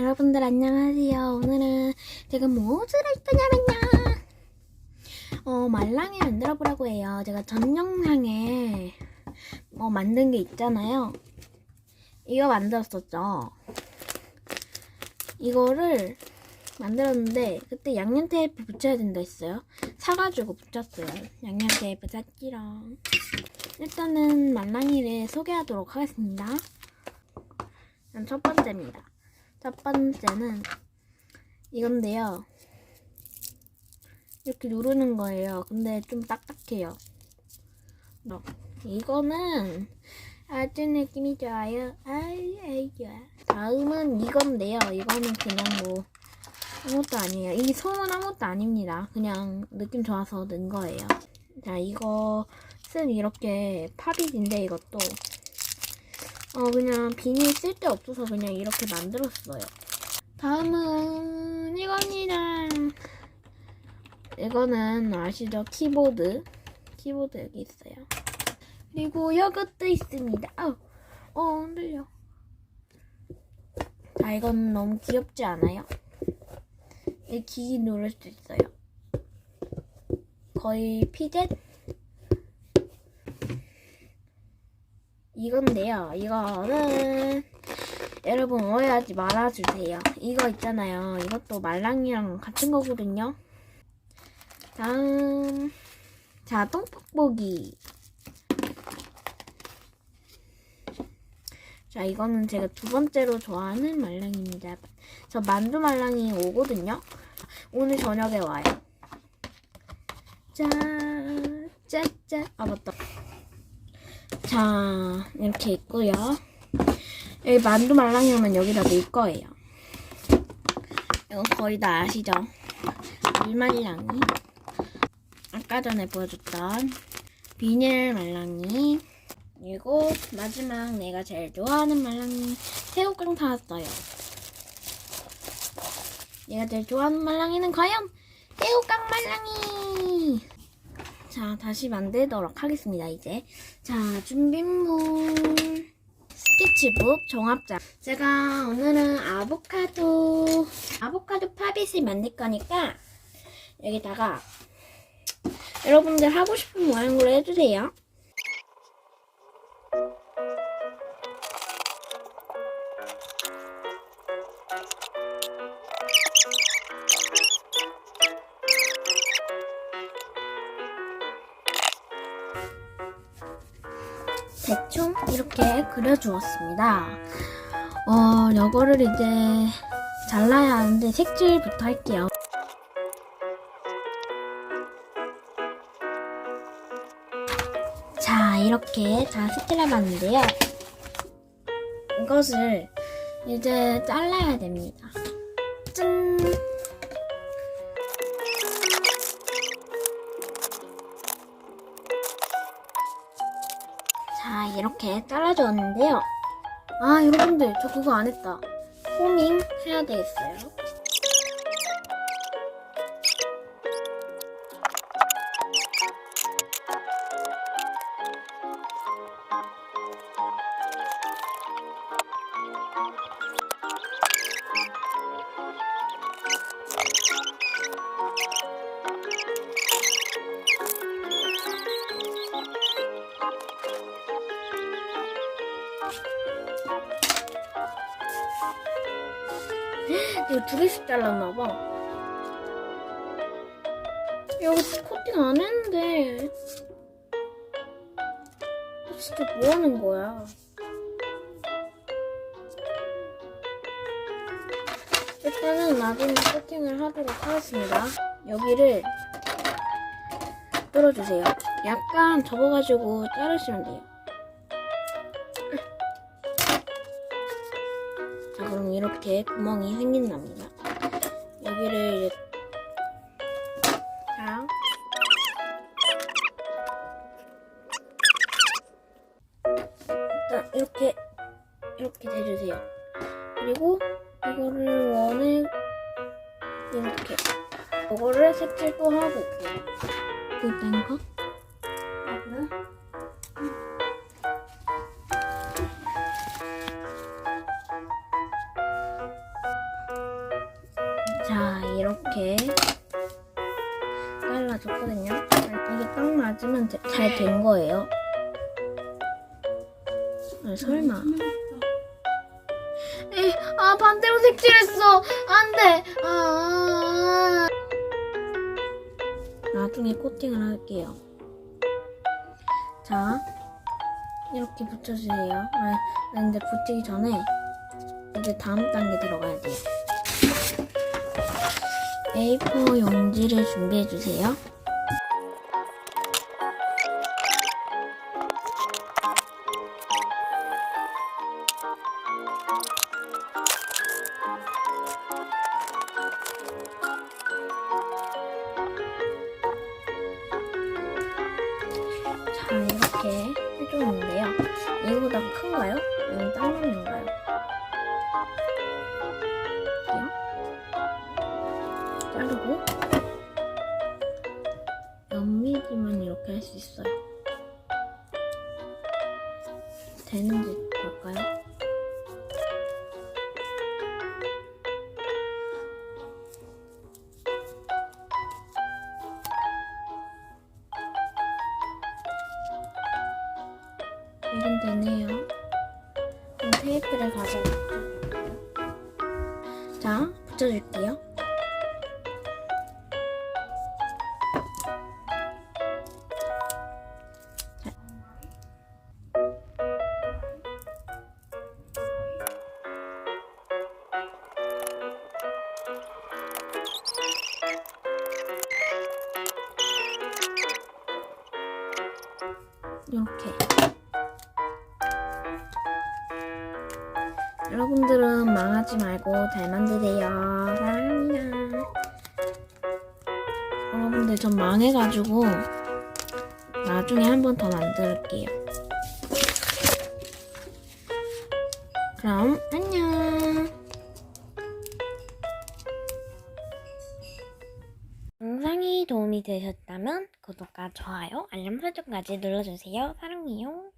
여러분들 안녕하세요. 오늘은 제가 할 거냐면요. 어, 말랑이 만들어 보라고 해요. 제가 전 영상에 어, 만든 게 있잖아요. 이거 만들었었죠. 이거를 만들었는데 그때 양념 테이프 붙여야 된다 했어요. 사가지고 붙였어요. 양념 테이프 샀지롱. 일단은 말랑이를 소개하도록 하겠습니다. 첫 번째입니다. 첫 번째는 이건데요. 이렇게 누르는 거예요. 근데 좀 딱딱해요. 어, 이거는 아주 느낌이 좋아요. 아이, 아이, 좋아. 다음은 이건데요. 이거는 그냥 뭐 아무것도 아니에요. 이 솜은 아무것도 아닙니다. 그냥 느낌 좋아서 넣은 거예요. 자, 이거 쓴 이렇게 팝잇인데 이것도 어 그냥 비닐 쓸데 없어서 그냥 이렇게 만들었어요. 다음은 이겁니다. 이거는 아시죠? 키보드. 키보드 여기 있어요. 그리고 이것도 있습니다. 어, 어 흔들려. 자, 이건 너무 귀엽지 않아요? 이 기기 누를 수 있어요. 거의 피젯? 이건데요. 이거는 여러분 오해하지 말아주세요. 이거 있잖아요. 이것도 말랑이랑 같은 거거든요. 다음 자 똥폭보기 자 이거는 제가 두 번째로 좋아하는 말랑입니다. 저 만두 말랑이 오거든요. 오늘 저녁에 와요. 짠, 짠 짠. 아 맞다. 자 이렇게 있고요. 여기 만두 말랑이면 여기다 넣을 거예요. 이거 거의 다 아시죠? 물말랑이. 아까 전에 보여줬던 비닐 말랑이. 그리고 마지막 내가 제일 좋아하는 말랑이 새우깡 사왔어요. 내가 제일 좋아하는 말랑이는 과연 새우깡 말랑이. 자, 다시 만들도록 하겠습니다, 이제. 자, 준비물. 스케치북 종합장. 제가 오늘은 아보카도, 아보카도 팝잇을 만들 거니까, 여기다가, 여러분들 하고 싶은 모양으로 해주세요. 대충 이렇게 그려주었습니다. 어, 이거를 이제 잘라야 하는데 색칠부터 할게요. 자, 이렇게 다 색칠해봤는데요. 이것을 이제 잘라야 됩니다. 짠! 이렇게 잘라줬는데요. 아, 여러분들, 저 그거 안 했다. 포밍 해야 되겠어요. 이거 두 개씩 잘랐나봐. 여기 코팅 안 했는데. 아, 진짜 뭐 하는 거야? 일단은 나중에 코팅을 하도록 하겠습니다. 여기를 뚫어주세요. 약간 접어가지고 자르시면 돼요. 이렇게 구멍이 생긴답니다. 여기를 이제 자 일단 이렇게 이렇게 대주세요. 그리고 이거를 원을 이렇게 이거를 색칠도 하고 그땐가? 맞으면 잘 된 거예요. 아, 설마. 에, 아, 반대로 색칠했어. 안 돼. 아, 나중에 코팅을 할게요. 자, 이렇게 붙여주세요. 아, 근데 붙이기 전에 이제 다음 단계 들어가야 돼요. A4 용지를 준비해 주세요. 이렇게 해줬는데요. 이거보다 큰가요? 맞는가요? 이렇게요. 자르고 옆미지만 이렇게 할 수 있어요. 되는지 볼까요? 이건 되네요. 테이프를 가져올게요. 자, 붙여줄게요. 자. 이렇게. 여러분들은 망하지 말고 잘 만드세요. 사랑합니다. 여러분들 전 망해가지고 나중에 한 번 더 만들게요. 그럼 안녕. 영상이 도움이 되셨다면 구독과 좋아요, 알람 설정까지 눌러주세요. 사랑해요.